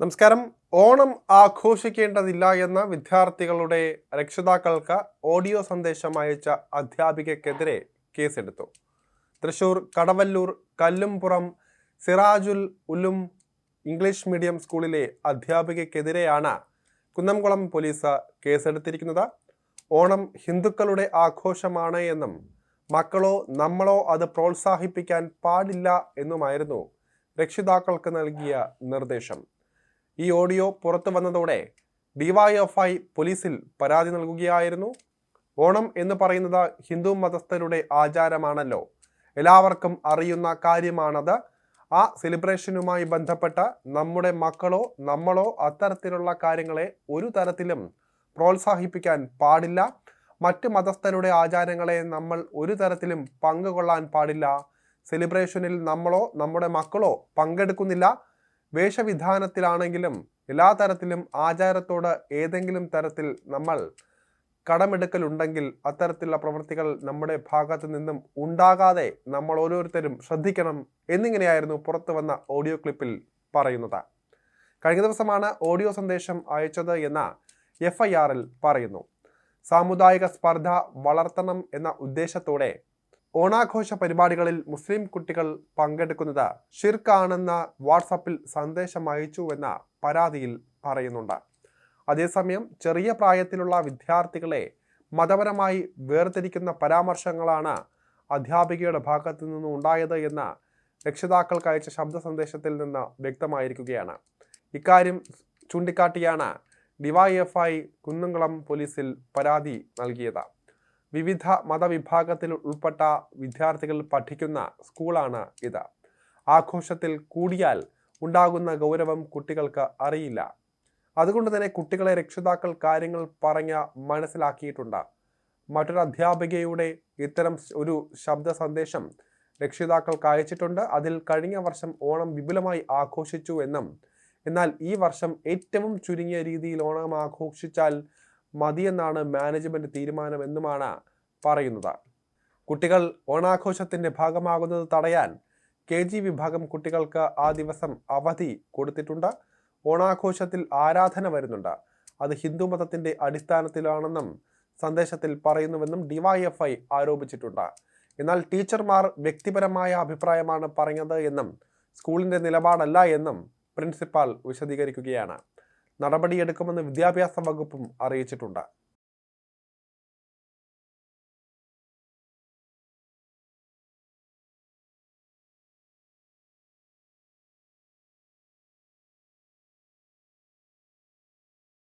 നമസ്കാരം. ഓണം ആഘോഷിക്കേണ്ടതില്ല എന്ന വിദ്യാർത്ഥികളുടെ രക്ഷിതാക്കൾക്ക് ഓഡിയോ സന്ദേശം അയച്ച അധ്യാപികയ്ക്കെതിരെ കേസെടുത്തു. തൃശൂർ കടവല്ലൂർ കല്ലുംപുറം സിറാജുൽ ഉലും ഇംഗ്ലീഷ് മീഡിയം സ്കൂളിലെ അധ്യാപികക്കെതിരെയാണ് കുന്നംകുളം പോലീസ് കേസെടുത്തിരിക്കുന്നത്. ഓണം ഹിന്ദുക്കളുടെ ആഘോഷമാണ് എന്നും മക്കളോ നമ്മളോ അത് പ്രോത്സാഹിപ്പിക്കാൻ പാടില്ല എന്നുമായിരുന്നു രക്ഷിതാക്കൾക്ക് നൽകിയ നിർദ്ദേശം. ഈ ഓഡിയോ പുറത്തു വന്നതോടെ ഡിവൈഎഫ്ഐ പോലീസിൽ പരാതി നൽകുകയായിരുന്നു. ഓണം എന്ന് പറയുന്നത് ഹിന്ദു മതസ്ഥരുടെ ആചാരമാണല്ലോ. എല്ലാവർക്കും അറിയുന്ന കാര്യമാണത്. ആ സെലിബ്രേഷനുമായി ബന്ധപ്പെട്ട നമ്മുടെ മക്കളോ നമ്മളോ അത്തരത്തിലുള്ള കാര്യങ്ങളെ ഒരു തരത്തിലും പ്രോത്സാഹിപ്പിക്കാൻ പാടില്ല. മറ്റ് മതസ്ഥരുടെ ആചാരങ്ങളെ നമ്മൾ ഒരു തരത്തിലും പങ്കുകൊള്ളാൻ പാടില്ല. സെലിബ്രേഷനിൽ നമ്മളോ നമ്മുടെ മക്കളോ പങ്കെടുക്കുന്നില്ല. വേഷവിധാനത്തിലാണെങ്കിലും എല്ലാ തരത്തിലും ആചാരത്തോട് ഏതെങ്കിലും തരത്തിൽ നമ്മൾ കടമെടുക്കലുണ്ടെങ്കിൽ അത്തരത്തിലുള്ള പ്രവൃത്തികൾ നമ്മുടെ ഭാഗത്തു നിന്നും ഉണ്ടാകാതെ നമ്മൾ ഓരോരുത്തരും ശ്രദ്ധിക്കണം എന്നിങ്ങനെയായിരുന്നു പുറത്തു വന്ന ഓഡിയോ ക്ലിപ്പിൽ പറയുന്നത്. കഴിഞ്ഞ ദിവസമാണ് ഓഡിയോ സന്ദേശം അയച്ചത് എന്ന എഫ് ഐ ആറിൽ പറയുന്നു. സാമുദായിക സ്പർദ്ധ വളർത്തണം എന്ന ഉദ്ദേശത്തോടെ ഓണാഘോഷ പരിപാടികളിൽ മുസ്ലിം കുട്ടികൾ പങ്കെടുക്കുന്നത് ഷിർക്കാണെന്ന വാട്സാപ്പിൽ സന്ദേശം അയച്ചുവെന്ന പരാതിയിൽ പറയുന്നുണ്ട്. അതേസമയം ചെറിയ പ്രായത്തിലുള്ള വിദ്യാർത്ഥികളെ മതപരമായി വേർതിരിക്കുന്ന പരാമർശങ്ങളാണ് അധ്യാപികയുടെ ഭാഗത്തു നിന്നും ഉണ്ടായത് എന്ന് രക്ഷിതാക്കൾക്ക് അയച്ച ശബ്ദ സന്ദേശത്തിൽ നിന്ന് വ്യക്തമായിരിക്കുകയാണ്. ഇക്കാര്യം ചൂണ്ടിക്കാട്ടിയാണ് ഡിവൈഎഫ്ഐ കുന്നംകുളം പോലീസിൽ പരാതി നൽകിയത്. വിവിധ മതവിഭാഗത്തിൽ ഉൾപ്പെട്ട വിദ്യാർത്ഥികൾ പഠിക്കുന്ന സ്കൂളാണ് ഇത്. ആഘോഷത്തിൽ കൂടിയാൽ ഉണ്ടാകുന്ന ഗൗരവം കുട്ടികൾക്ക് അറിയില്ല. അതുകൊണ്ട് തന്നെ കുട്ടികളെ രക്ഷിതാക്കൾ കാര്യങ്ങൾ പറഞ്ഞ് മനസ്സിലാക്കിയിട്ടുണ്ട്. മറ്റൊരു അധ്യാപികയുടെ ഇത്തരം ഒരു ശബ്ദ സന്ദേശം രക്ഷിതാക്കൾക്ക് അയച്ചിട്ടുണ്ട്. അതിൽ കഴിഞ്ഞ വർഷം ഓണം വിപുലമായി ആഘോഷിച്ചു എന്നും എന്നാൽ ഈ വർഷം ഏറ്റവും ചുരുങ്ങിയ രീതിയിൽ ഓണം ആഘോഷിച്ചാൽ മതിയെന്നാണ് മാനേജ്മെന്റ് തീരുമാനം തീരുമാനമെന്നുമാണ് പറയുന്നത് കുട്ടികൾ ഓണാഘോഷത്തിന്റെ ഭാഗമാകുന്നത് തടയാൻ കെ ജി വിഭാഗം കുട്ടികൾക്ക് ആ ദിവസം അവധി കൊടുത്തിട്ടുണ്ട്. ഓണാഘോഷത്തിൽ ആരാധന വരുന്നുണ്ട്. അത് ഹിന്ദു മതത്തിന്റെ അടിസ്ഥാനത്തിലാണെന്നും സന്ദേശത്തിൽ പറയുന്നുവെന്നും ഡിവൈഎഫ്ഐ ആരോപിച്ചിട്ടുണ്ട്. എന്നാൽ ടീച്ചർമാർ വ്യക്തിപരമായ അഭിപ്രായമാണ് പറഞ്ഞത് എന്നും സ്കൂളിന്റെ നിലപാടല്ല എന്നും പ്രിൻസിപ്പാൾ വിശദീകരിക്കുകയാണ്. നടപടിയെടുക്കുമെന്ന് വിദ്യാഭ്യാസ വകുപ്പും അറിയിച്ചിട്ടുണ്ട്.